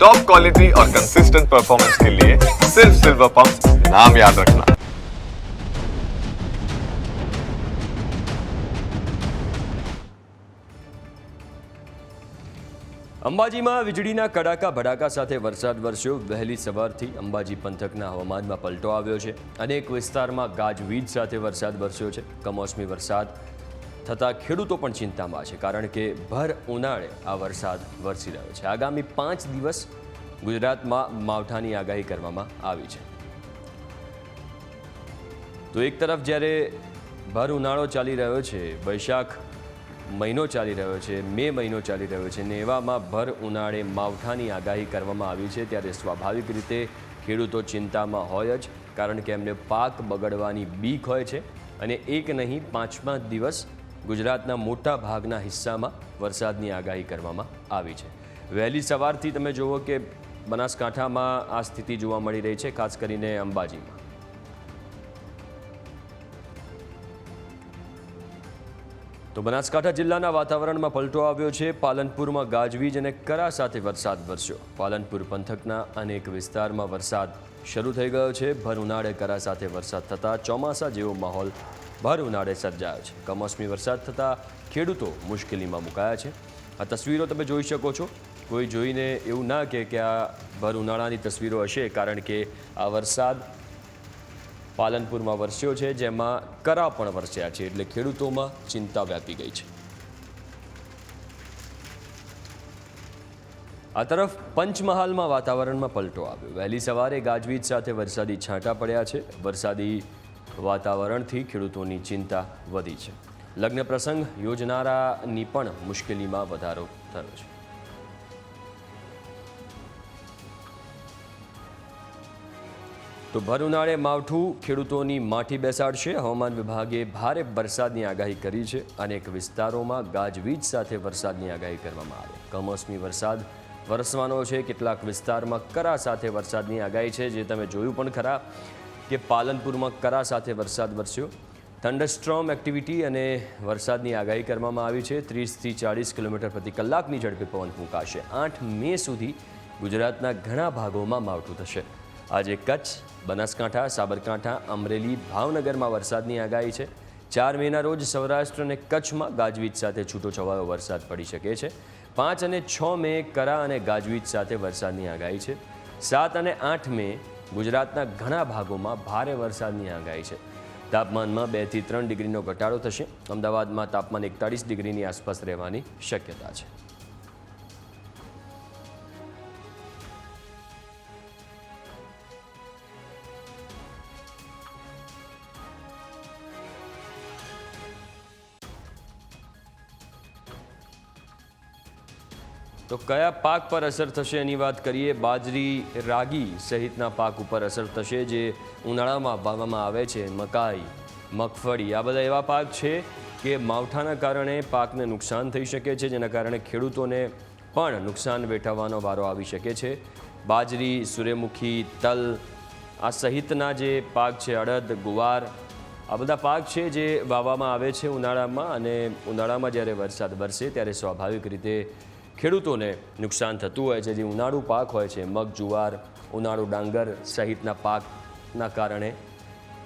Top quality और consistent performance के लिए सिर्फ सिल्वर पंप नाम याद रखना અંબાજીમાં વીજળીના કડાકા ભડાકા સાથે વરસાદ વરસ્યો વહેલી સવારથી અંબાજી પંથકના હવામાનમાં પલટો આવ્યો છે અનેક વિસ્તારમાં ગાજવીજ સાથે વરસાદ વરસ્યો છે કમોસમી વરસાદ થતાં ખેડૂતો પણ ચિંતામાં છે, કારણ કે ભર ઉનાળે આ વરસાદ વરસી રહ્યો છે. આગામી પાંચ દિવસ ગુજરાતમાં માવઠાની આગાહી કરવામાં આવી છે. તો એક તરફ જ્યારે ભર ઉનાળો ચાલી રહ્યો છે, વૈશાખ મહિનો ચાલી રહ્યો છે, મે મહિનો ચાલી રહ્યો છે, ને એવામાં ભર ઉનાળે માવઠાની આગાહી કરવામાં આવી છે, ત્યારે સ્વાભાવિક રીતે ખેડૂતો ચિંતામાં હોય જ, કારણ કે એમને પાક બગડવાની બીક હોય છે, અને એક નહીં પાંચ પાંચ દિવસ ગુજરાતના મોટા ભાગના હિસ્સામાં વરસાદની આગાહી કરવામાં આવી છે. વહેલી સવારથી તમે જુઓ કે બનાસકાંઠામાં આ સ્થિતિ જોવા મળી રહી છે, ખાસ કરીને અંબાજીમાં. તો બનાસકાંઠા જિલ્લાના વાતાવરણમાં પલટો આવ્યો છે. પાલનપુરમાં ગાજવીજ અને કરા સાથે વરસાદ વરસ્યો. પાલનપુર પંથકના અનેક વિસ્તારમાં વરસાદ શરૂ થઈ ગયો છે. ભર ઉનાળે કરા સાથે વરસાદ થતાં ચોમાસા જેવો માહોલ ભર ઉનાળે સર્જાયો છે. કમોસમી વરસાદ થતાં ખેડૂતો મુશ્કેલીમાં મુકાયા છે. આ તસવીરો તમે જોઈ શકો છો. કોઈ જોઈને એવું ના કહે કે આ ભર ઉનાળાની તસવીરો હશે, કારણ કે આ વરસાદ પાલનપુરમાં વરસ્યો છે, જેમાં કરા પણ વરસ્યા છે, એટલે ખેડૂતોમાં ચિંતા વ્યાપી ગઈ છે. આ તરફ પંચમહાલમાં વાતાવરણમાં પલટો આવ્યો. વહેલી સવારે ગાજવીજ સાથે વરસાદી છાંટા પડ્યા છે. વરસાદી વાતાવરણથી ખેડૂતોની ચિંતા વધી છે. લગ્ન પ્રસંગ યોજનારાની પણ મુશ્કેલીમાં વધારો થયો છે. તો ભર ઉનાળે માવઠું ખેડૂતોની માઠી બેસાડશે. હવામાન વિભાગે ભારે વરસાદની આગાહી કરી છે. અનેક વિસ્તારોમાં ગાજવીજ સાથે વરસાદની આગાહી કરવામાં આવી. કમોસમી વરસાદ વરસવાનો છે. કેટલાક વિસ્તારમાં કરા સાથે વરસાદની આગાહી છે, જે તમે જોયું પણ ખરા. કે પાલનપુરમાં કરા સાથે વરસાદ વરસ્યો. થંડરસ્ટ્રોમ એક્ટિવિટી અને વરસાદની આગાહી કરવામાં આવી છે. ત્રીસથી ચાળીસ કિલોમીટર પ્રતિ કલાકની ઝડપે પવન ફૂંકાશે. આઠ મે સુધી ગુજરાતના ઘણા ભાગોમાં માવઠું થશે. આજે કચ્છ, બનાસકાંઠા, સાબરકાંઠા, અમરેલી, ભાવનગરમાં વરસાદની આગાહી છે. ચાર મેના રોજ સૌરાષ્ટ્ર અને કચ્છમાં ગાજવીજ સાથે છૂટો છવાયો વરસાદ પડી શકે છે. પાંચ અને છ મે કરા અને ગાજવીજ સાથે વરસાદની આગાહી છે. સાત અને આઠ મે ગુજરાતના ઘણા ભાગોમાં ભારે વરસાદની આગાહી છે. તાપમાનમાં બેથી ત્રણ ડિગ્રીનો ઘટાડો થશે. અમદાવાદમાં તાપમાન એકતાળીસ ડિગ્રીની આસપાસ રહેવાની શક્યતા છે. તો કયા પાક પર અસર થશે એની વાત કરીએ, બાજરી, રાગી સહિતના પાક ઉપર અસર થશે જે ઉનાળામાં વાવવામાં આવે છે. મકાઈ, મગફળી, આ બધા એવા પાક છે કે માવઠાના કારણે પાકને નુકસાન થઈ શકે છે, જેના કારણે ખેડૂતોને પણ નુકસાન વેઠવવાનો વારો આવી શકે છે. બાજરી, સૂર્યમુખી, તલ, આ સહિતના જે પાક છે, અડદ, ગુવાર, આ બધા પાક છે જે વાવવામાં આવે છે ઉનાળામાં અને ઉનાળામાં જ્યારે વરસાદ વરસે ત્યારે સ્વાભાવિક રીતે ખેડૂતોને નુકસાન થતું હોય છે જે ઉનાળુ પાક હોય છે મગ જુવાર ઉનાળુ ડાંગર સહિતના પાકના કારણે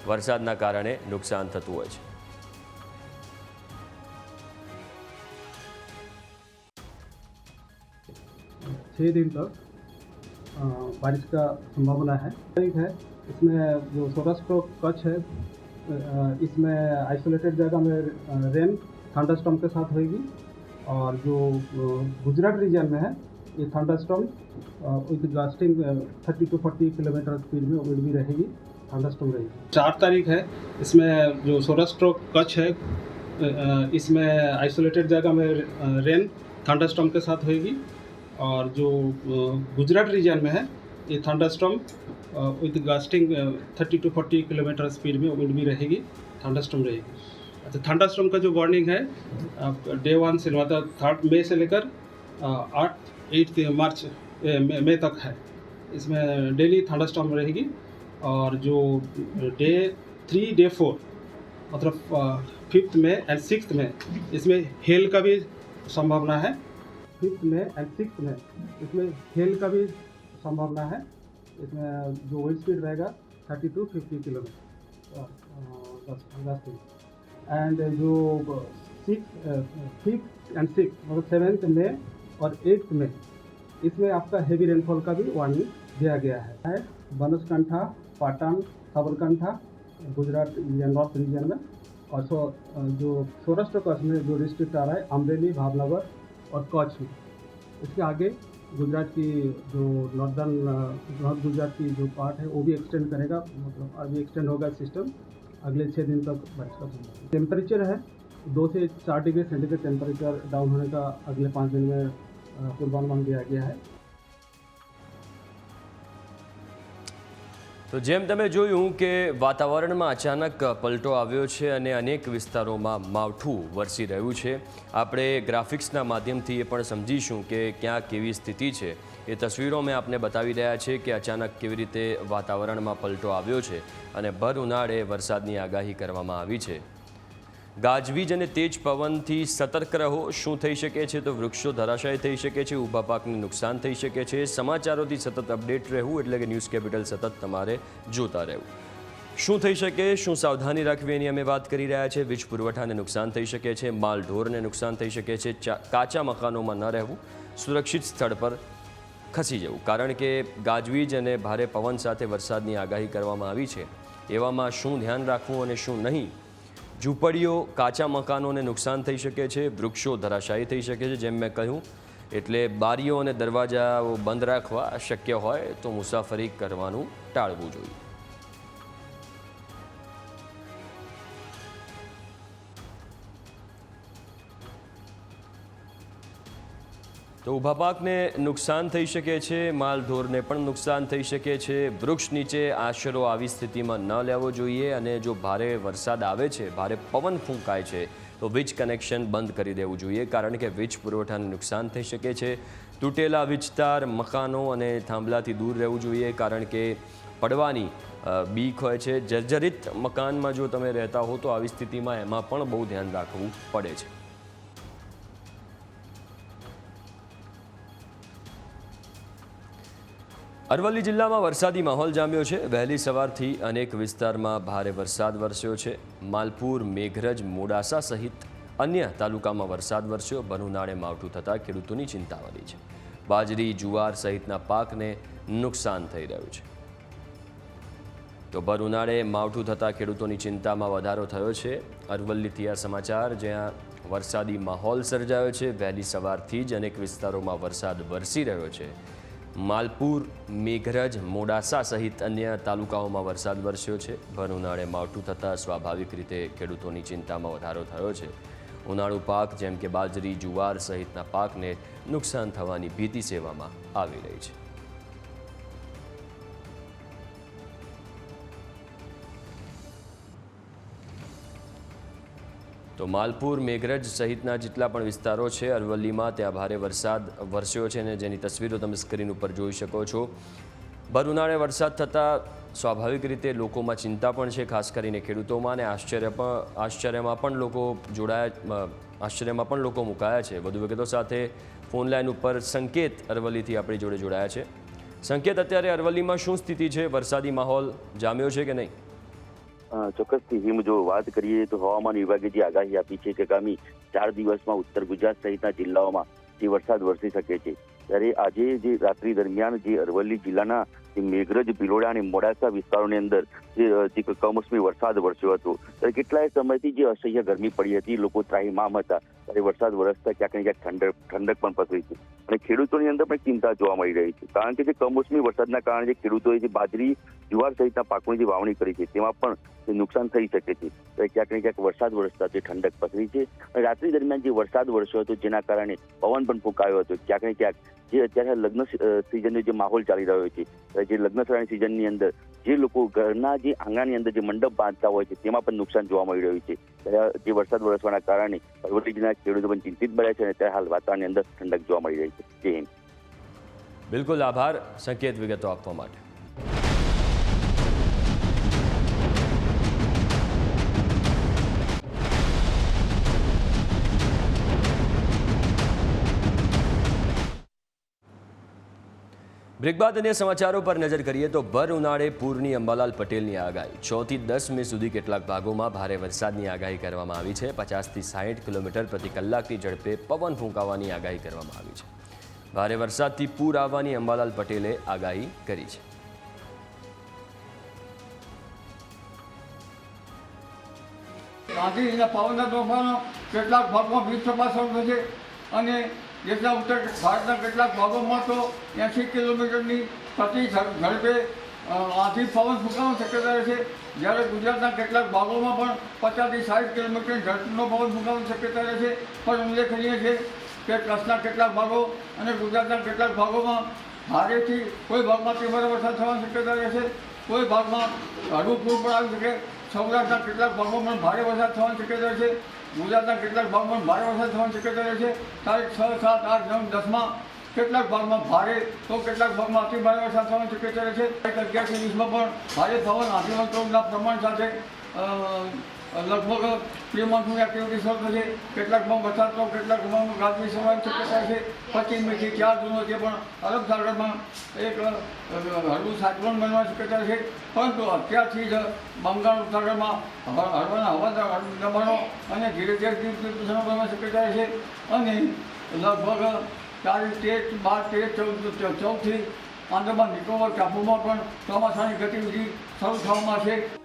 વરસાદના કારણે નુકસાન થતું હોય છે छः दिन तक अ, बारिश का संभावना है एक है इसमें जो सौराष्ट्र और कच्छ है अ, इसमें आइसोलेटेड जगह में अ, रेन थंडरस्टॉर्म के साथ होगी और जो गुजरात रीजन में है, ये thunderstorm with gusting thirty to forty kilometre speed में विंड भी रहेगी थंडरस्टॉर्म रहेगी। चार तारीख है, इसमें जो सौराष्ट्र कच्छ है इसमें आइसोलेटेड जगह में रेन रेन थंडरस्टॉर्म के साथ होगी और जो गुजरात रीजन में है, ये thunderstorm with gusting thirty to forty kilometre speed में विंड भी रहेगी थंडरस्टॉर्म रहेगी। अच्छा थंडरस्टॉर्म का जो वार्निंग है डे वन से मतलब थर्ड मई से लेकर आठ एट मार्च मई तक है। इसमें डेली थंडरस्टॉर्म रहेगी और जो डे थ्री डे फोर मतलब फिफ्थ में एंड सिक्स में इसमें हेल का भी संभावना है। फिफ्थ में एंड सिक्स में इसमें हेल का भी संभावना है। इसमें जो विंड स्पीड रहेगा thirty to fifty kilometre and जो सिक्स फिफ्थ एंड सिक्स मतलब सेवेंथ में और एट्थ में, इसमें आपका हेवी रेनफॉल का भी वार्निंग दिया गया है। बनसकंठा, पाटन, साबरकंठा, गुजरात या नॉर्थ रीजन में, और सो जो सौराष्ट्र कच्छ में जो डिस्ट्रिक्ट आ रहा है, अमरेली, भावनगर और कच्छ में। इसके आगे गुजरात की जो नॉर्दर्न नॉर्थ गुजरात की जो पार्ट है, वो भी एक्सटेंड करेगा मतलब अभी एक्सटेंड होगा सिस्टम अगले छः दिन तक बारिश का संभावना टेम्परेचर है दो से चार डिग्री सेंटीग्रेड टेम्परेचर डाउन होने का अगले पाँच दिन में अ, पूर्वानुमान दिया गया है તો જેમ તમે જોયું કે વાતાવરણમાં અચાનક પલટો આવ્યો છે અને અનેક વિસ્તારોમાં માવઠું વરસી રહ્યું છે આપણે ગ્રાફિક્સના માધ્યમથી એ પણ સમજીશું કે ક્યાં કેવી સ્થિતિ છે એ તસવીરો મેં આપને બતાવી રહ્યા છે કે અચાનક કેવી રીતે વાતાવરણમાં પલટો આવ્યો છે અને ભર ઉનાળે વરસાદની આગાહી કરવામાં આવી છે. ગાજવીજ અને તેજ પવનથી સતર્ક રહો, શું થઈ શકે છે તો વૃક્ષો ધરાશાય થઈ શકે છે, ઊભા પાકને નુકસાન થઈ શકે છે, સમાચારોથી સતત અપડેટ રહેવું એટલે કે ન્યૂઝ કેપિટલ સતત તમારે જોતા રહેવું. શું થઈ શકે, શું સાવધાની રાખવી એની અમે વાત કરી રહ્યા છે, વીજ પુરવઠાને નુકસાન થઈ શકે છે માલ ઢોરને નુકસાન થઈ શકે છે કાચા મકાનોમાં ન રહેવું, સુરક્ષિત સ્થળ પર ખસી જવું. કારણ કે ગાજવીજ અને ભારે પવન સાથે વરસાદની આગાહી કરવામાં આવી છે. એવામાં શું ધ્યાન રાખવું અને શું નહીં? ઝૂંપડીઓ, કાચા મકાનોને નુકસાન થઈ શકે છે. વૃક્ષો ધરાશાયી થઈ શકે છે, જેમ મેં કહ્યું. એટલે બારીઓ અને દરવાજાઓ બંધ રાખવા શક્ય હોય તો મુસાફરી કરવાનું ટાળવું જોઈએ. તો ઊભા પાકને નુકસાન થઈ શકે છે, માલઢોરને પણ નુકસાન થઈ શકે છે. વૃક્ષ નીચે આશરો આવી સ્થિતિમાં ન લેવો જોઈએ અને જો ભારે વરસાદ આવે છે, ભારે પવન ફૂંકાય છે, તો વીજ કનેક્શન બંધ કરી દેવું જોઈએ, કારણ કે વીજ પુરવઠાને નુકસાન થઈ શકે છે. તૂટેલા વીજતાર મકાનો અને થાંભલાથી દૂર રહેવું જોઈએ, કારણ કે પડવાની બીક હોય છે. જર્જરિત મકાનમાં જો તમે રહેતા હો, તો આવી સ્થિતિમાં એમાં પણ બહુ ધ્યાન રાખવું પડે છે. અરવલ્લી જિલ્લામાં વરસાદી માહોલ જામ્યો છે. વહેલી સવારથી અનેક વિસ્તારમાં ભારે વરસાદ વરસ્યો છે. માલપુર, મેઘરજ, મોડાસા સહિત અન્ય તાલુકામાં વરસાદ વરસ્યો. બનુનાળે માવઠું થતાં ખેડૂતોની ચિંતા વધી છે. બાજરી, જુવાર સહિતના પાકને નુકસાન થઈ રહ્યું છે. તો ભર ઉનાળે માવઠું થતાં ખેડૂતોની ચિંતામાં વધારો થયો છે. અરવલ્લીથી આ સમાચાર, જ્યાં વરસાદી માહોલ સર્જાયો છે. વહેલી સવારથી જ અનેક વિસ્તારોમાં વરસાદ વરસી રહ્યો છે. માલપુર, મેઘરજ, મોડાસા સહિત અન્ય તાલુકાઓમાં વરસાદ વરસ્યો છે. ભર ઉનાળે માવઠું થતાં સ્વાભાવિક રીતે ખેડૂતોની ચિંતામાં વધારો થયો છે. ઉનાળુ પાક, જેમ કે બાજરી, જુવાર સહિતના પાકને નુકસાન થવાની ભીતિ સેવામાં આવી રહી છે. તો માલપુર, મેઘરજ સહિતના જેટલા પણ વિસ્તારો છે, અરવલ્લીમાં ત્યાં ભારે વરસાદ વરસ્યો છે અને જેની તસવીરો તમે સ્ક્રીન ઉપર જોઈ શકો છો. ભર ઉનાળે વરસાદ થતાં સ્વાભાવિક રીતે લોકોમાં ચિંતા પણ છે, ખાસ કરીને ખેડૂતોમાં, અને આશ્ચર્ય પણ આશ્ચર્યમાં પણ લોકો જોડાયા આશ્ચર્યમાં પણ લોકો મુકાયા છે. વધુ વિગતો સાથે ફોન લાઈન ઉપર સંકેત અરવલ્લીથી આપણી જોડે જોડાયા છે. સંકેત, અત્યારે અરવલ્લીમાં શું સ્થિતિ છે? વરસાદી માહોલ જામ્યો છે કે નહીં? ચોક્કસથી હિમ જો વાત કરીએ તો હવામાન વિભાગે જે આગાહી આપી છે કે આગામી ચાર દિવસમાં ઉત્તર ગુજરાત સહિતના જિલ્લાઓમાં જે વરસાદ વરસી શકે છે. ત્યારે આજે જે રાત્રિ દરમિયાન જે અરવલ્લી જિલ્લાના મેઘરજ, ભિલોડા અને મોડાસા વિસ્તારોની અંદર જે કમોસમી વરસાદ વરસ્યો હતો. ત્યારે કેટલાય સમયથી જે અસહ્ય ગરમી પડી હતી, લોકો ત્રાહીમામ હતા. ત્યારે વરસાદ વરસતા ક્યાંક ને ક્યાંક ઠંડક ઠંડક પણ પથરી છે. અને ખેડૂતોની અંદર પણ ચિંતા જોવા મળી રહી છે. કારણ કે જે કમોસમી વરસાદના કારણે જે ખેડૂતોએ જે બાજરી, જુવાર સહિતના પાકોની જે વાવણી કરી છે, તેમાં પણ નુકસાન થઈ શકે છે. ક્યાંક ને ક્યાંક વરસાદ વરસતા જે ઠંડક પથરી છે. રાત્રિ દરમિયાન જે વરસાદ વરસ્યો હતો, જેના કારણે પવન પણ ફૂંકાયો હતો. ક્યાંક ને ક્યાંક જે અત્યારે લગ્ન સિઝનનો જે માહોલ ચાલી રહ્યો છે જે લગ્ન થવાની સિઝનની અંદર જે લોકો ઘરના જે આંગણાની અંદર જે મંડપ બાંધતા હોય છે, તેમાં પણ નુકસાન જોવા મળી રહ્યું છે. જે વરસાદ વરસવાના કારણે અરવલ્લીના ખેડૂતો પણ ચિંતિત બન્યા છે અને ત્યારે હાલ વાતાવરણની અંદર ઠંડક જોવા મળી રહી છે. જય બિલકુલ આભાર. સંકેત વિગતો આપવા માટે. બ્રેક બાદ અન્ય સમાચારો પર નજર કરીએ તો ભર ઉનાળે પૂરની અંબાલાલ પટેલની આગાહી. છ થી દસ મે સુધી કેટલાક ભાગોમાં ભારે વરસાદની આગાહી કરવામાં આવી છે. પચાસથી સાહીઠ કિલોમીટર પ્રતિ કલાકની ઝડપે પવન ફૂંકાવાની આગાહી કરવામાં આવી છે. ભારે વરસાદથી પૂર આવવાની અંબાલાલ પટેલે આગાહી કરી છે. થશે અને જેટલા ઉત્તર ભારતના કેટલાક ભાગોમાં તો એંસી કિલોમીટરની પ્રતિ ઝડ- ઝડપે આથી પવન ફૂંકાવાની શક્યતા રહેશે જ્યારે ગુજરાતના કેટલાક ભાગોમાં પણ પચાસથી સાઠ કિલોમીટર ઝડપનો પવન ફૂંકાવાની શક્યતા રહેશે પણ ઉલ્લેખનીય છે કે કચ્છના કેટલાક ભાગો અને ગુજરાતના કેટલાક ભાગોમાં ભારેથી કોઈ ભાગમાં તીવ્ર વરસાદ થવાની શક્યતા રહેશે કોઈ ભાગમાં હળવું પૂર પણ આવી શકે. સૌરાષ્ટ્રના કેટલાક ભાગોમાં ભારે વરસાદ થવાની શક્યતા છે. ગુજરાતના કેટલાક ભાગમાં ભારે વરસાદ થવાની શક્યતા છે. તારીખ છ, સાત, આઠ, નવ દસમાં કેટલાક ભાગમાં ભારે તો કેટલાક ભાગમાં અતિ ભારે વરસાદ થવાની શક્યતા છે. તારીખ અગિયારથી વીસમાં પણ ભારે પવન આશીર્વાદ પ્રમાણ સાથે લગભગ બે મોન્સૂન એક્ટિવિટી શરૂ થશે કેટલાક ભાગ વરસાદ તો કેટલાક ભાગમાં ગાજવી થવાની શક્યતા છે પચીસમીથી ચાર જૂનો છે, પણ અલગ સાગરમાં એક હળવું સાયક્લોન બનવાની શક્યતા છે. પરંતુ અત્યારથી જ બંગાળ ઉપસાગરમાં હળવાના હવા દબાણો અને ધીરે ધીરે બનવાની શક્યતા છે. અને લગભગ ચાર તેર, બાર, તેર ચૌદ, ચૌદથી આંદામાન નિકોબાર ટાપુમાં પણ ચોમાસાની ગતિવિધિ શરૂ થવામાં છે.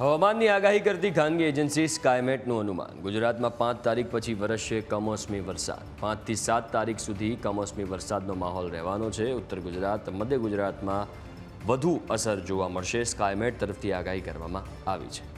હવામાનની આગાહી કરતી ખાનગી એજન્સી સ્કાયમેટનું અનુમાન. ગુજરાતમાં પાંચ તારીખ પછી વરસશે કમોસમી વરસાદ. પાંચથી સાત તારીખ સુધી કમોસમી વરસાદનો માહોલ રહેવાનો છે. ઉત્તર ગુજરાત, મધ્ય ગુજરાતમાં વધુ અસર જોવા મળશે. સ્કાયમેટ તરફથી આગાહી કરવામાં આવી છે.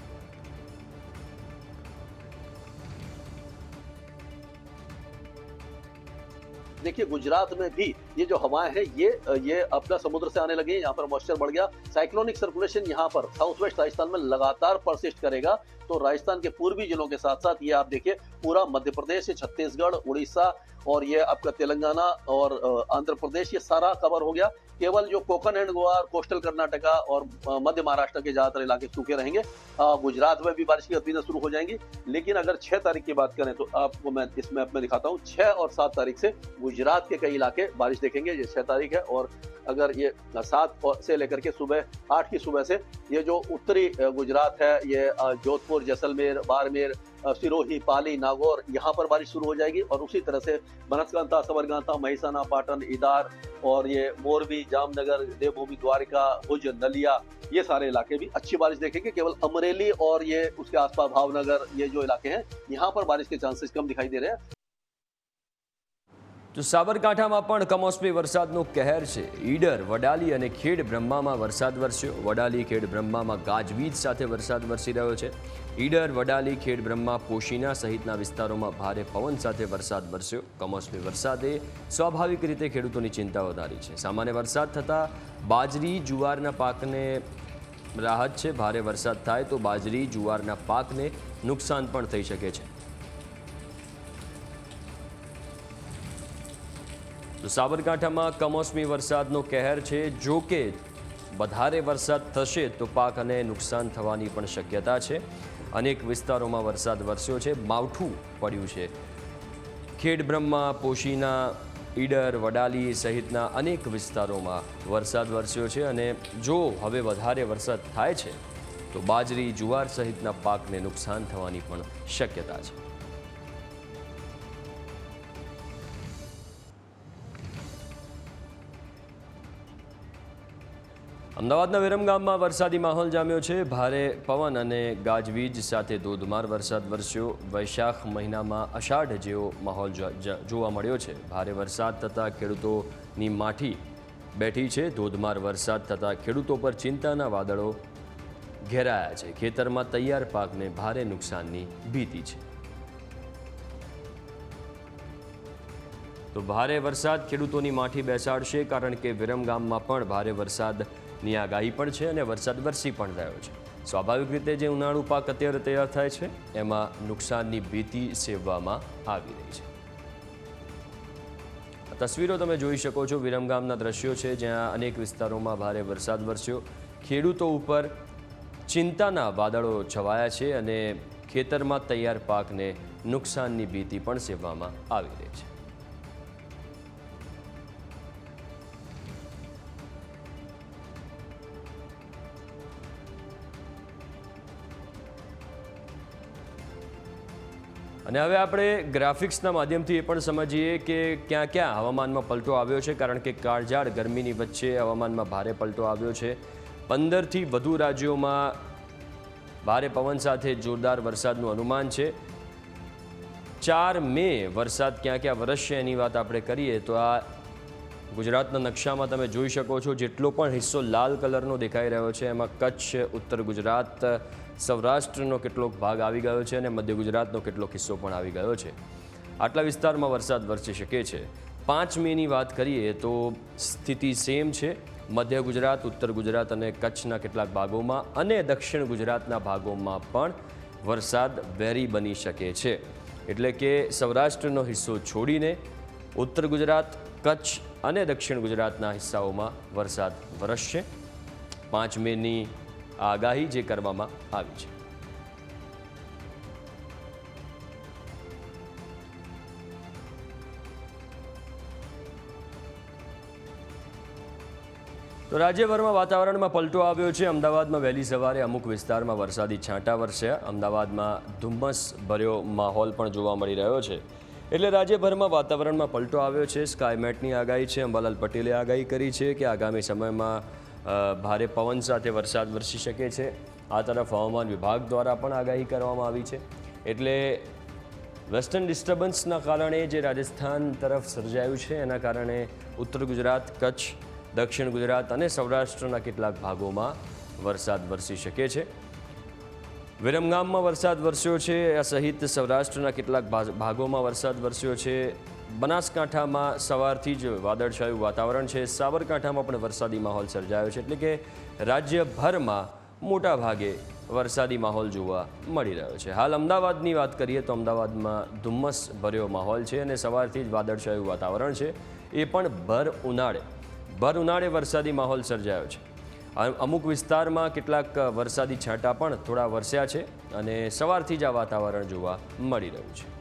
देखिए, गुजरात में भी ये जो हवाएँ हैं, ये ये अपना समुद्र से आने लगी यहाँ पर मॉइस्चर बढ़ गया। साइक्लोनिक सर्कुलेशन यहाँ पर साउथ वेस्ट राजस्थान में लगातार परसिस्ट करेगा। तो राजस्थान के पूर्वी जिलों के साथ साथ ये आप देखिए, पूरा मध्य प्रदेश, छत्तीसगढ़, उड़ीसा और ये आपका तेलंगाना और आंध्र प्रदेश, ये सारा कवर हो गया। केवल जो कोकन एंड गोवा और कोस्टल कर्नाटका और मध्य महाराष्ट्र के ज़्यादातर इलाके सूखे रहेंगे। गुजरात में भी बारिश की गतिविधियाँ शुरू हो जाएँगी, लेकिन अगर छह तारीख की बात करें तो आपको मैं इस मैप में दिखाता हूँ, छह और सात तारीख से गुजरात के कई इलाके बारिश देखेंगे, ये छह तारीख है और अगर ये सात से लेकर के सुबह, आठ की सुबह से ये जो उत्तरी गुजरात है, ये जोधपुर, जैसलमेर, बाड़मेर सिरोही, पाली, नागौर, यहाँ पर बारिश शुरू हो जाएगी और उसी तरह से बनसकांता, सबरगांता, महिसाना, पाटन, इदार और ये मोरबी, जामनगर, देवभूमि, द्वारिका, भुज, नलिया, ये सारे इलाके भी अच्छी बारिश देखेंगे। केवल अमरेली और ये उसके आसपास भावनगर, ये जो इलाके हैं, यहाँ पर बारिश के चांसेस कम दिखाई दे रहे हैं। તો સાબરકાંઠામાં પણ કમોસમી વરસાદનો કહેર છે. ઈડર, વડાલી અને ખેડ બ્રહ્મામાં વરસાદ વરસ્યો. વડાલી, ખેડ બ્રહ્મામાં ગાજવીજ સાથે વરસાદ વરસી રહ્યો છે. ઈડર, વડાલી, ખેડ બ્રહ્મા પોશીના સહિતના વિસ્તારોમાં ભારે પવન સાથે વરસાદ વરસ્યો. કમોસમી વરસાદે સ્વાભાવિક રીતે ખેડૂતોની ચિંતા વધારી છે. સામાન્ય વરસાદ થતાં બાજરી, જુવારના પાકને રાહત છે. ભારે વરસાદ થાય તો બાજરી, જુવારના પાકને નુકસાન પણ થઈ શકે છે. તો સાબરકાંઠામાં કમોસમી વરસાદનો કહેર છે. જો કે વધારે વરસાદ થશે તો પાકને નુકસાન થવાની પણ શક્યતા છે. અનેક વિસ્તારોમાં વરસાદ વરસ્યો છે. માવઠું પડ્યું છે. ખેડ બ્રહ્મા, પોશીના, ઈડર, વડાલી સહિતના અનેક વિસ્તારોમાં વરસાદ વરસ્યો છે અને જો હવે વધારે વરસાદ થાય છે, તો બાજરી, જુવાર સહિતના પાકને નુકસાન થવાની પણ શક્યતા છે. અમદાવાદના વિરમગામમાં વરસાદી માહોલ જામ્યો છે. ભારે પવન અને ગાજવીજ સાથે ધોધમાર વરસાદ વરસ્યો. વૈશાખ મહિનામાં અષાઢ જેવો માહોલ જોવા મળ્યો છે. ભારે વરસાદ થતાં ખેડૂતોની માઠી બેઠી છે. ધોધમાર વરસાદ થતાં ખેડૂતો પર ચિંતાના વાદળો ઘેરાયા છે. ખેતરમાં તૈયાર પાકને ભારે નુકસાનની ભીતિ છે. તો ભારે વરસાદ ખેડૂતોની માઠી બેસાડશે, કારણ કે વિરમગામમાં પણ ભારે વરસાદની આગાહી પણ છે અને વરસાદ વરસી પણ રહ્યો છે. સ્વાભાવિક રીતે જે ઉનાળુ પાક અત્યારે તૈયાર થાય છે, એમાં નુકસાનની ભીતિ સેવવામાં આવી રહી છે. તસવીરો તમે જોઈ શકો છો વિરમગામના દ્રશ્યો છે, જ્યાં અનેક વિસ્તારોમાં ભારે વરસાદ વરસ્યો. ખેડૂતો ઉપર ચિંતાના વાદળો છવાયા છે અને ખેતરમાં તૈયાર પાકને નુકસાનની ભીતિ પણ સેવવામાં આવી રહી છે. અને હવે આપણે ગ્રાફિક્સના માધ્યમથી એ પણ સમજીએ કે ક્યાં ક્યાં હવામાનમાં પલટો આવ્યો છે, કારણ કે કાળઝાળ ગરમીની વચ્ચે હવામાનમાં ભારે પલટો આવ્યો છે. પંદરથી વધુ રાજ્યોમાં ભારે પવન સાથે જોરદાર વરસાદનું અનુમાન છે. ચાર મે વરસાદ ક્યાં ક્યાં વરસશે એની વાત આપણે કરીએ તો આ ગુજરાતના નકશામાં તમે જોઈ શકો છો, જેટલો પણ હિસ્સો લાલ કલરનો દેખાઈ રહ્યો છે, એમાં કચ્છ, ઉત્તર ગુજરાત, સૌરાષ્ટ્રનો કેટલોક ભાગ આવી ગયો છે અને મધ્ય ગુજરાતનો કેટલોક હિસ્સો પણ આવી ગયો છે. આટલા વિસ્તારમાં વરસાદ વરસી શકે છે. પાંચ મેની વાત કરીએ તો સ્થિતિ સેમ છે. મધ્ય ગુજરાત, ઉત્તર ગુજરાત અને કચ્છના કેટલાક ભાગોમાં અને દક્ષિણ ગુજરાતના ભાગોમાં પણ વરસાદ વેરી બની શકે છે. એટલે કે સૌરાષ્ટ્રનો હિસ્સો છોડીને ઉત્તર ગુજરાત કચ્છ અને દક્ષિણ ગુજરાતના હિસ્સાઓમાં વરસાદ વરસશે. પાંચ મેની આગાહી જે કરવામાં આવી છે. તો રાજ્યભરમાં વાતાવરણમાં પલટો આવ્યો છે. અમદાવાદમાં વહેલી સવારે અમુક વિસ્તારમાં વરસાદી છાંટા વરસ્યા. અમદાવાદમાં ધુમ્મસ ભર્યો માહોલ પણ જોવા મળી રહ્યો છે. એટલે રાજ્યભરમાં વાતાવરણમાં પલટો આવ્યો છે. સ્કાયમેટની આગાહી છે. અંબાલાલ પટેલે આગાહી કરી છે કે આગામી સમયમાં ભારે પવન સાથે વરસાદ વરસી શકે છે. આ તરફ હવામાન વિભાગ દ્વારા પણ આગાહી કરવામાં આવી છે. એટલે વેસ્ટર્ન ડિસ્ટર્બન્સના કારણે જે રાજસ્થાન તરફ સર્જાયું છે, એના કારણે ઉત્તર ગુજરાત, કચ્છ, દક્ષિણ ગુજરાત અને સૌરાષ્ટ્રના કેટલાક ભાગોમાં વરસાદ વરસી શકે છે. વિરમગામમાં વરસાદ વરસ્યો છે. આ સહિત સૌરાષ્ટ્રના કેટલાક ભાગ- ભાગોમાં વરસાદ વરસ્યો છે. બનાસકાંઠામાં સવારથી જ વાદળછાયું વાતાવરણ છે. સાબરકાંઠામાં પણ વરસાદી માહોલ સર્જાયો છે. એટલે કે રાજ્યભરમાં મોટા ભાગે વરસાદી માહોલ જોવા મળી રહ્યો છે. હાલ અમદાવાદની વાત કરીએ તો અમદાવાદમાં ધુમ્મસ ભર્યો માહોલ છે અને સવારથી જ વાદળછાયું વાતાવરણ છે. એ પણ ભર ઉનાળે ભર ઉનાળે વરસાદી માહોલ સર્જાયો છે. અમુક વિસ્તારમાં કેટલાક વરસાદી છાંટા પણ થોડા વરસ્યા છે અને સવારથી જ આ વાતાવરણ જોવા મળી રહ્યું છે.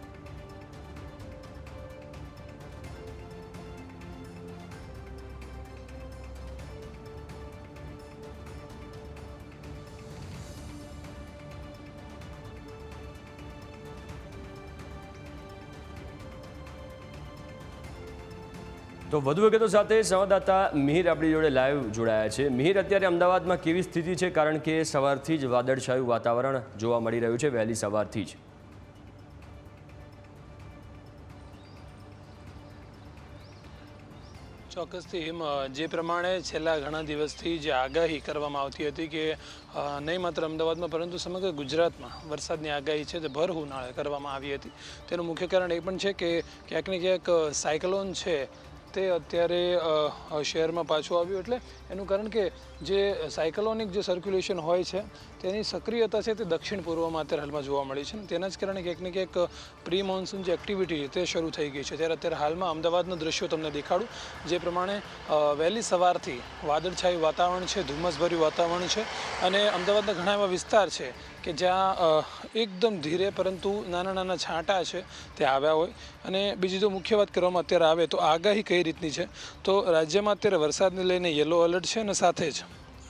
તો વધુ વિગતો સાથે સંવાદદાતા મિહિર આપણી જોડે લાઈવ જોડાયા છે. મિહિર, અત્યારે અમદાવાદમાં કેવી સ્થિતિ છે? કારણ કે સવારથી જ વાદળછાયું વાતાવરણ જોવા મળી રહ્યું છે વહેલી સવારથી જ. ચોક્કસથી હિમ જે પ્રમાણે છેલ્લા ઘણા દિવસથી જે આગાહી કરવામાં આવતી હતી કે નહીં માત્ર અમદાવાદમાં, પરંતુ સમગ્ર ગુજરાતમાં વરસાદની આગાહી છે તે ભર ઉનાળે કરવામાં આવી હતી. તેનું મુખ્ય કારણ એ પણ છે કે, ક્યાંક ને ક્યાંક સાયક્લોન છે તે અત્યારે શહેરમાં પાછો આવ્યું એટલે એનું કારણ કે જે સાયકલોનિક જે સર્ક્યુલેશન હોય છે, તેની સક્રિયતા છે તે દક્ષિણ પૂર્વમાં અત્યારે હાલમાં જોવા મળી છે. તેના જ કારણે ક્યાંક ને ક્યાંક પ્રી મોન્સૂન જે એક્ટિવિટી છે તે શરૂ થઈ ગઈ છે. ત્યારે અત્યારે હાલમાં અમદાવાદનું દ્રશ્યો તમને દેખાડું. જે પ્રમાણે વહેલી સવારથી વાદળછાયું વાતાવરણ છે, ધુમ્મસભર્યું વાતાવરણ છે અને અમદાવાદના ઘણા એવા વિસ્તાર છે કે જ્યાં એકદમ ધીરે પરંતુ નાના નાના છાંટા છે તે આવ્યા હોય. અને બીજી જો મુખ્ય વાત કરવામાં અત્યારે આવે તો આગાહી કઈ રીતની છે? તો રાજ્યમાં અત્યારે વરસાદને લઈને યલો એલર્ટ છે અને સાથે જ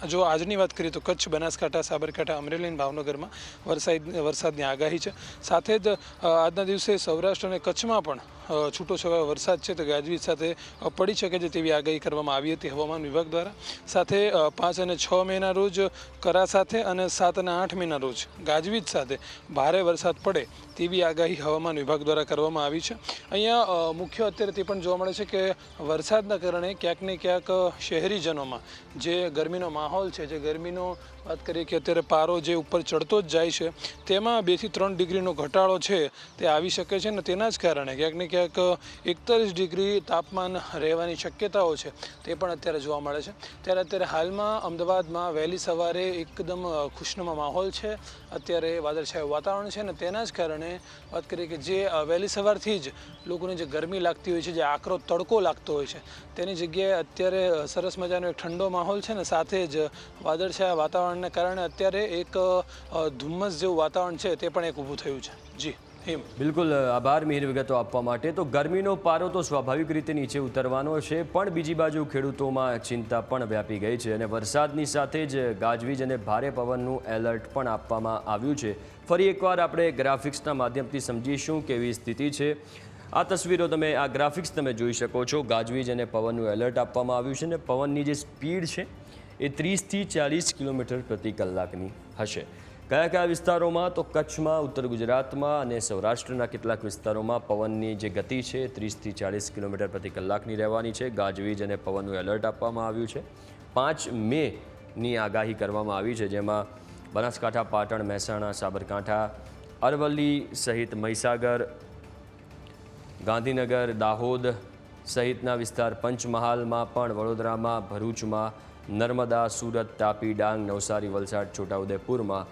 જો આજની વાત કરીએ તો કચ્છ, બનાસકાંઠા, સાબરકાંઠા, અમરેલી ભાવનગરમાં વરસાદ, વરસાદની આગાહી છે. સાથે જ આજના દિવસે સૌરાષ્ટ્ર અને કચ્છમાં પણ છૂટો છવાયો વરસાદ છે તે ગાજવીજ સાથે પડી શકે છે તેવી આગાહી કરવામાં આવી હતી હવામાન વિભાગ દ્વારા. સાથે પાંચ અને છ મેના રોજ કરા સાથે અને સાત અને આઠ મેના રોજ ગાજવીજ સાથે ભારે વરસાદ પડે તેવી આગાહી હવામાન વિભાગ દ્વારા કરવામાં આવી છે. અહીંયા મુખ્ય અત્યારે તે પણ જોવા મળે છે કે વરસાદના કારણે ક્યાંક ને ક્યાંક શહેરીજનોમાં જે ગરમીનો માહોલ છે, જે ગરમીનો વાત કરીએ કે અત્યારે પારો જે ઉપર ચડતો જ જાય છે, તેમાં બેથી ત્રણ ડિગ્રીનો ઘટાડો છે, તે આવી શકે છે અને તેના જ કારણે ક્યાંક ને ક્યાંક એકતાલીસ ડિગ્રી તાપમાન રહેવાની શક્યતાઓ છે, તે પણ અત્યારે જોવા મળે છે. ત્યારે અત્યારે હાલમાં અમદાવાદમાં વહેલી સવારે એકદમ ખુશનુમા માહોલ છે, અત્યારે વાદળછાયું વાતાવરણ છે અને તેના જ કારણે વાત કરીએ કે જે વહેલી સવારથી જ લોકોને જે ગરમી લાગતી હોય છે, જે આકરો તડકો લાગતો હોય છે, તેની જગ્યાએ અત્યારે સરસ મજાનો એક ઠંડો માહોલ છે ને સાથે જ વાદળછાયા વાતાવરણને કારણે અત્યારે એક ધુમ્મસ જેવું વાતાવરણ છે તે પણ એક ઊભું થયું છે. જી, હિમ. બિલકુલ આભાર મિહિર વિગતો આપવા માટે. તો ગરમીનો પારો તો સ્વાભાવિક રીતે નીચે ઉતરવાનો છે, પણ બીજી બાજુ ખેડૂતોમાં ચિંતા પણ વ્યાપી ગઈ છે અને વરસાદની સાથે જ ગાજવીજ અને ભારે પવનનું એલર્ટ પણ આપવામાં આવ્યું છે. ફરી એકવાર આપણે ગ્રાફિક્સના માધ્યમથી સમજીશું કેવી સ્થિતિ છે. આ તસવીરો તમે, આ ગ્રાફિક્સ તમે જોઈ શકો છો. ગાજવીજ અને પવનનું એલર્ટ આપવામાં આવ્યું છે અને પવનની જે સ્પીડ છે એ ત્રીસથી ચાલીસ કિલોમીટર પ્રતિ કલાકની હશે. કયા કયા વિસ્તારોમાં? તો કચ્છમાં, ઉત્તર ગુજરાતમાં અને સૌરાષ્ટ્રના કેટલાક વિસ્તારોમાં પવનની જે ગતિ છે, ત્રીસથી ચાલીસ કિલોમીટર પ્રતિ કલાકની રહેવાની છે. ગાજવીજ અને પવનનું એલર્ટ આપવામાં આવ્યું છે. પાંચ મેની આગાહી કરવામાં આવી છે, જેમાં બનાસકાંઠા, પાટણ, મહેસાણા, સાબરકાંઠા, અરવલ્લી સહિત મહીસાગર, ગાંધીનગર, દાહોદ સહિતના વિસ્તાર પંચમહાલમાં પણ, વડોદરામાં, ભરૂચમાં નર્મદા, સુરત, તાપી, ડાંગ, નવસારી, વલસાડ, છોટાઉદેપુરમાં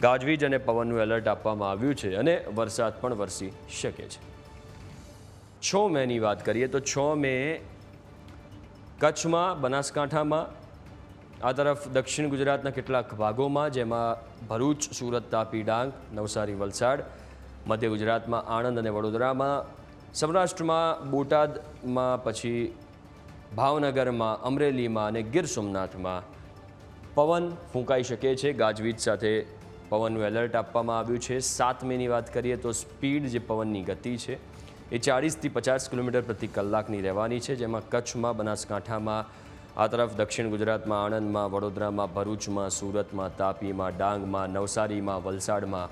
ગાજવીજ અને પવનનું એલર્ટ આપવામાં આવ્યું છે અને વરસાદ પણ વરસી શકે છે. છ મેની વાત કરીએ તો છ મે કચ્છમાં, બનાસકાંઠામાં, આ તરફ દક્ષિણ ગુજરાતના કેટલાક ભાગોમાં, જેમાં ભરૂચ, સુરત, તાપી, ડાંગ, નવસારી, વલસાડ, મધ્ય ગુજરાતમાં, આણંદ અને વડોદરામાં, સૌરાષ્ટ્રમાં, બોટાદમાં, પછી ભાવનગરમાં, અમરેલીમાં અને ગીર સોમનાથમાં પવન ફૂંકાઈ શકે છે. ગાજવીજ સાથે પવનનું એલર્ટ આપવામાં આવ્યું છે. સાત મેની વાત કરીએ તો સ્પીડ જે પવનની ગતિ છે, એ ચાળીસથી પચાસ કિલોમીટર પ્રતિ કલાકની રહેવાની છે. જેમાં કચ્છમાં, બનાસકાંઠામાં, આ તરફ દક્ષિણ ગુજરાતમાં, આણંદમાં, વડોદરામાં, ભરૂચમાં, સુરતમાં, તાપીમાં, ડાંગમાં, નવસારીમાં, વલસાડમાં,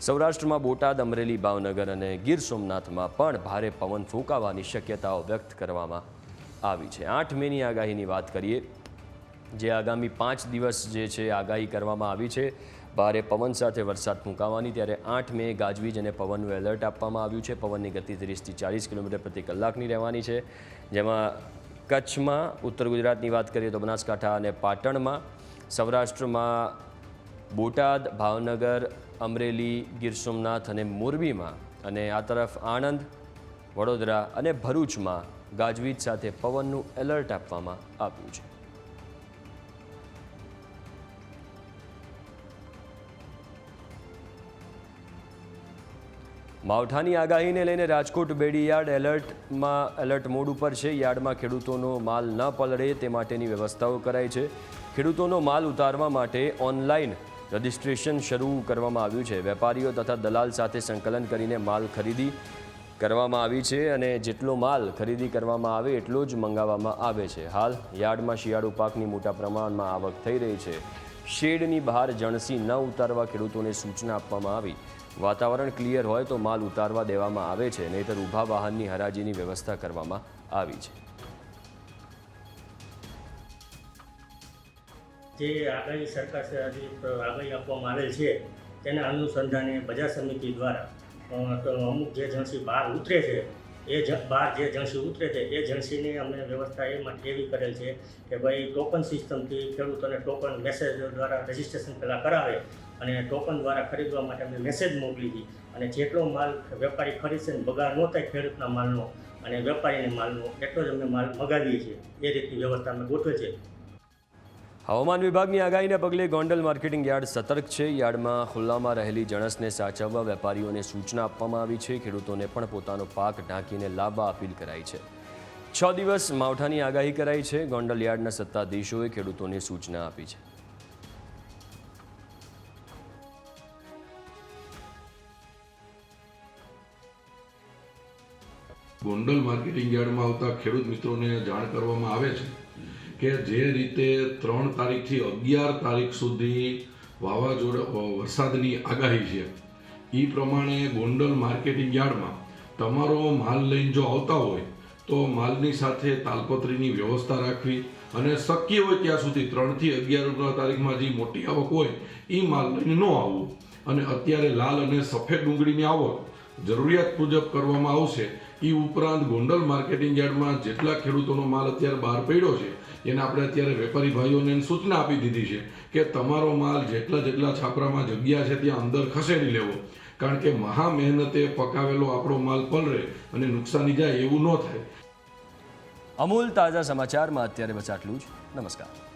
સૌરાષ્ટ્રમાં, બોટાદ, અમરેલી, ભાવનગર અને ગીર સોમનાથમાં પણ ભારે પવન ફૂંકાવાની શક્યતાઓ વ્યક્ત કરવામાં આવી છે. આઠ મેની આગાહીની વાત કરીએ, જે આગામી પાંચ દિવસ જે છે, આગાહી કરવામાં આવી છે, ભારે પવન સાથે વરસાદ ફૂંકાવાની, ત્યારે આઠ મે ગાજવીજ અને પવનનું એલર્ટ આપવામાં આવ્યું છે. પવનની ગતિ ત્રીસથી ચાલીસ કિલોમીટર પ્રતિ કલાકની રહેવાની છે. જેમાં કચ્છમાં, ઉત્તર ગુજરાતની વાત કરીએ તો બનાસકાંઠા અને પાટણમાં, સૌરાષ્ટ્રમાં બોટાદ, ભાવનગર, અમરેલી, ગીર સોમનાથ અને મોરબીમાં, અને આ તરફ આણંદ, વડોદરા અને ભરૂચમાં ગાજવીજ સાથે પવનનું એલર્ટ આપવામાં આવ્યું છે. માવઠાની આગાહીને લઈને રાજકોટ બેડી યાર્ડ એલર્ટમાં, એલર્ટ મોડ ઉપર છે. યાર્ડમાં ખેડૂતોનો માલ ન પલળે તે માટેની વ્યવસ્થાઓ કરાઈ છે. ખેડૂતોનો માલ ઉતારવા માટે ઓનલાઈન રજિસ્ટ્રેશન શરૂ કરવામાં આવ્યું છે. વેપારીઓ તથા દલાલ સાથે સંકલન કરીને માલ ખરીદી કરવામાં આવી છે અને જેટલો માલ ખરીદી કરવામાં આવે એટલો જ મંગાવવામાં આવે છે. હાલ યાર્ડમાં શિયાળુ પાકની મોટા પ્રમાણમાં આવક થઈ રહી છે. શેડની બહાર જણસી ન ઉતારવા ખેડૂતોને સૂચના આપવામાં આવી. વાતાવરણ ક્લિયર હોય તો માલ ઉતારવા દેવામાં આવે છે, નહીંતર ઊભા વાહનની હરાજીની વ્યવસ્થા કરવામાં આવી છે. જે આગાહી સરકાર આગાહી આપવામાં આવેલ છે, તેના અનુસંધાને બજાર સમિતિ દ્વારા અમુક જે જણસી બહાર ઉતરે છે, એ જ, બહાર જે જણસી ઉતરે છે, એ જણસીની અમને વ્યવસ્થા એ માટે એવી કરેલ છે કે ભાઈ ટોકન સિસ્ટમથી ખેડૂતોને ટોકન મેસેજ દ્વારા રજિસ્ટ્રેશન પહેલાં કરાવે અને ટોકન દ્વારા ખરીદવા માટે અમે મેસેજ મોકલી હતી અને જેટલો માલ વેપારી ખરીદશે ને બગાડ ન થાય ખેડૂતના માલનો અને વેપારીને માલનો, એટલો જ અમે માલ મગાવીએ છીએ. એ રીતની વ્યવસ્થા અમે ગોઠવે છે. હવામાન વિભાગની આગાહીને પગલે ગોંડલ માર્કેટિંગ યાર્ડ સતર્ક છે. યાર્ડમાં ખુલ્લામાં રહેલી જણસને સાચવવા વેપારીઓને સૂચના આપવામાં આવી છે. ખેડૂતોને પણ પોતાનો પાક ઢાંકીને લાવવા અપીલ કરાઈ છે. છ દિવસ માવઠાની આગાહી કરાઈ છે. ગોંડલ યાર્ડના સત્તાધીશોએ ખેડૂતોને સૂચના આપી છે. ગોંડલ માર્કેટિંગ યાર્ડમાં આવતા ખેડૂત મિત્રોને જાણ કરવામાં આવે છે. કે જે રીતે ત્રણ તારીખથી અગિયાર તારીખ સુધી વાવાઝોડા વરસાદની આગાહી છે એ પ્રમાણે ગોંડલ માર્કેટિંગ યાર્ડમાં તમારો માલ લઈને જો આવતા હોય, તો માલની સાથે તાલપત્રીની વ્યવસ્થા રાખવી અને શક્ય હોય ત્યાં સુધી ત્રણથી અગિયાર તારીખમાં જે મોટી આવક હોય એ માલ લઈને ન આવવું. અને અત્યારે લાલ અને સફેદ ડુંગળીની આવક જરૂરિયાત મુજબ કરવામાં આવશે એ ઉપરાંત ગોંડલ માર્કેટિંગ યાર્ડમાં જેટલા ખેડૂતોનો માલ અત્યારે બહાર પડ્યો છે એને આપણે અત્યારે વેપારી ભાઈઓને સૂચના આપી દીધી છે કે તમારો માલ જેટલા જેટલા છાપરામાં જગ્યા છે ત્યાં અંદર ખસેડી લેવો. કારણ કે મહા મહેનતે પકાવેલો આપણો માલ પલરે અને નુકસાની જાય એવું ન થાય. અમૂલ તાજા સમાચારમાં અત્યારે બસ આટલું જ. નમસ્કાર.